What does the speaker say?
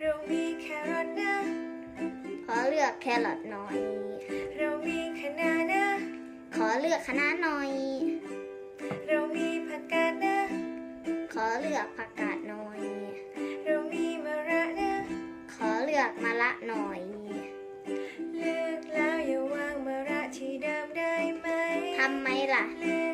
เรามีแครอทนะ ขอเลือกแครอทหน่อย เรามีคะน้านะ ขอเลือกคะน้าหน่อย เรามีผักกาดนะ ขอเลือกผักกาดหน่อย เรามีมะระนะ ขอเลือกมะระหน่อย เลือกแล้วอย่าวางมะระที่เดิมได้ไหมทำไมล่ะ เลือก